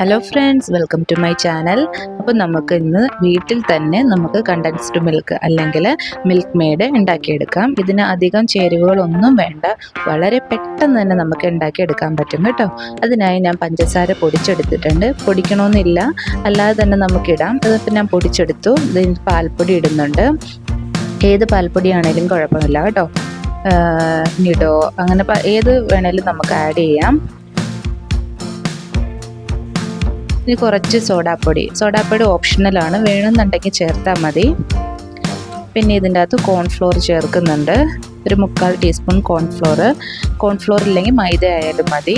Hello friends welcome to my channel അപ്പോൾ നമുക്ക് ഇന്ന് വീട്ടിൽ തന്നെ നമുക്ക് കണ്ടൻസ്ഡ് മിൽക്ക് അല്ലെങ്കിൽ മിൽക്ക് മെയ്ഡ് ഉണ്ടാക്കിയെടുക്കാം. ഇതിന് അധികം ചേരുവകളൊന്നും വേണ്ട. വളരെ പെട്ടെന്ന് തന്നെ നമുക്ക് ഉണ്ടാക്കിയെടുക്കാൻ പറ്റും കേട്ടോ. അതിനായി ഞാൻ പഞ്ചസാര പൊടിച്ചെടുത്തിട്ടുണ്ട്. പൊടിക്കണമെന്നില്ല അല്ലാതെ തന്നെ നമുക്കിടാം. അതിപ്പോൾ ഞാൻ പൊടിച്ചെടുത്തു. ഇതിന് പാൽപ്പൊടി ഇടുന്നുണ്ട്. ഏത് പാൽപ്പൊടിയാണേലും കുഴപ്പമില്ല കേട്ടോ. നിഡോ അങ്ങനെ ഏത് വേണേലും നമുക്ക് ആഡ് ചെയ്യാം. ഇനി കുറച്ച് സോഡാപ്പൊടി. സോഡാപ്പൊടി ഓപ്ഷണലാണ് വേണമെന്നുണ്ടെങ്കിൽ ചേർത്താൽ മതി. പിന്നെ ഇതിന്റെ അകത്ത് കോൺഫ്ലോർ ചേർക്കുന്നുണ്ട്. ഒരു മുക്കാൽ ടീസ്പൂൺ കോൺഫ്ലോർ കോൺഫ്ലോർ ഇല്ലെങ്കിൽ മൈദ ആയാലും മതി.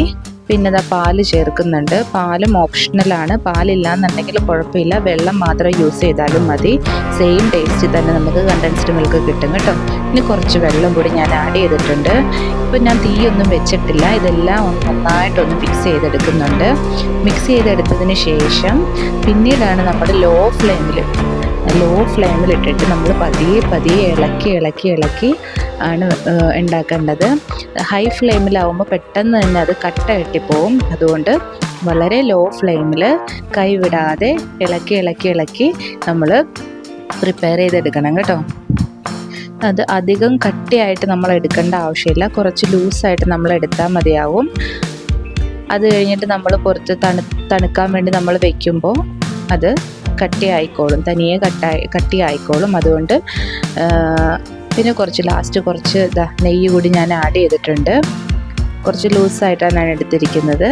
പിന്നെ ഇതാ പാൽ ചേർക്കുന്നുണ്ട്. പാലും ഓപ്ഷണലാണ് പാലില്ലാന്നുണ്ടെങ്കിൽ കുഴപ്പമില്ല. വെള്ളം മാത്രം യൂസ് ചെയ്താലും മതി. സെയിം ടേസ്റ്റ് തന്നെ നമുക്ക് കണ്ടൻസ്ഡ് മിൽക്ക് കിട്ടും കേട്ടോ. ഇനി കുറച്ച് വെള്ളം കൂടി ഞാൻ ആഡ് ചെയ്തിട്ടുണ്ട്. ഇപ്പം ഞാൻ തീയൊന്നും വെച്ചിട്ടില്ല. ഇതെല്ലാം നന്നായിട്ടൊന്ന് മിക്സ് ചെയ്തെടുക്കുന്നുണ്ട്. മിക്സ് ചെയ്തെടുത്തതിന് ശേഷം പിന്നീടാണ് നമ്മൾ ലോ ഫ്ലെയിമിൽ ലോ ഫ്ലെയിമിലിട്ടിട്ട് നമ്മൾ പതിയെ പതിയെ ഇളക്കി ഇളക്കി ഇളക്കി ആണ് ഉണ്ടാക്കേണ്ടത്. ഹൈ ഫ്ലെയിമിലാവുമ്പോൾ പെട്ടെന്ന് തന്നെ അത് കട്ട കെട്ടിപ്പോവും. അതുകൊണ്ട് വളരെ ലോ ഫ്ലെയിമിൽ കൈവിടാതെ ഇളക്കി ഇളക്കി ഇളക്കി നമ്മൾ പ്രിപ്പയർ ചെയ്തെടുക്കണം കേട്ടോ. അത് അധികം കട്ടിയായിട്ട് നമ്മൾ എടുക്കേണ്ട ആവശ്യമില്ല. കുറച്ച് ലൂസായിട്ട് നമ്മൾ എടുത്താൽ മതിയാവും. അത് കഴിഞ്ഞിട്ട് നമ്മൾ പുറത്ത് തണു തണുക്കാൻ വേണ്ടി നമ്മൾ വെക്കുമ്പോൾ അത് കട്ടിയായിക്കോളും തനിയെ കട്ടായി കട്ടിയായിക്കോളും. അതുകൊണ്ട് പിന്നെ കുറച്ച് ലാസ്റ്റ് കുറച്ച് നെയ്യ് കൂടി ഞാൻ ആഡ് ചെയ്തിട്ടുണ്ട്. കുറച്ച് ലൂസായിട്ടാണ് ഞാൻ എടുത്തിരിക്കുന്നത്.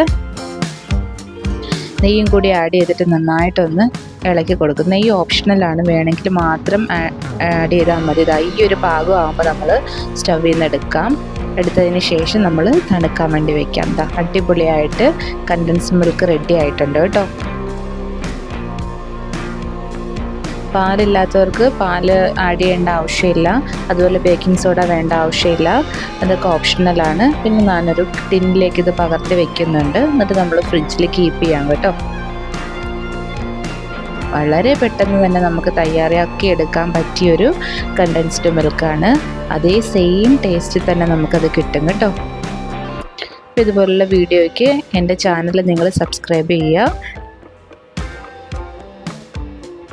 നെയ്യും കൂടി ആഡ് ചെയ്തിട്ട് നന്നായിട്ടൊന്ന് ഇളക്കി കൊടുക്കും. നെയ്യ് ഓപ്ഷണലാണ് വേണമെങ്കിൽ മാത്രം ആഡ് ചെയ്താൽ മതി. ഇതാ ഈ ഒരു പാകം ആകുമ്പോൾ നമ്മൾ സ്റ്റവിൽ നിന്ന് എടുക്കാം. എടുത്തതിന് ശേഷം നമ്മൾ തണുക്കാൻ വേണ്ടി വെക്കാം. അടിപൊളിയായിട്ട് കണ്ടൻസ് മിൽക്ക് റെഡി ആയിട്ടുണ്ട് കേട്ടോ. പാലില്ലാത്തവർക്ക് പാൽ ആഡ് ചെയ്യേണ്ട ആവശ്യമില്ല. അതുപോലെ ബേക്കിംഗ് സോഡ വേണ്ട ആവശ്യമില്ല. അതൊക്കെ ഓപ്ഷണലാണ് പിന്നെ ഞാനൊരു ടിന്നിലേക്ക് ഇത് പകർത്തി വെക്കുന്നുണ്ട്. എന്നിട്ട് നമ്മൾ ഫ്രിഡ്ജിൽ കീപ്പ് ചെയ്യാം കേട്ടോ. വളരെ പെട്ടെന്ന് തന്നെ നമുക്ക് തയ്യാറാക്കി എടുക്കാൻ പറ്റിയൊരു കണ്ടൻസ്ഡ് മിൽക്കാണ് അതേ സെയിം ടേസ്റ്റിൽ തന്നെ നമുക്കത് കിട്ടും കേട്ടോ. ഇതുപോലുള്ള വീഡിയോയ്ക്ക് എന്റെ ചാനൽ നിങ്ങൾ സബ്സ്ക്രൈബ് ചെയ്യുക.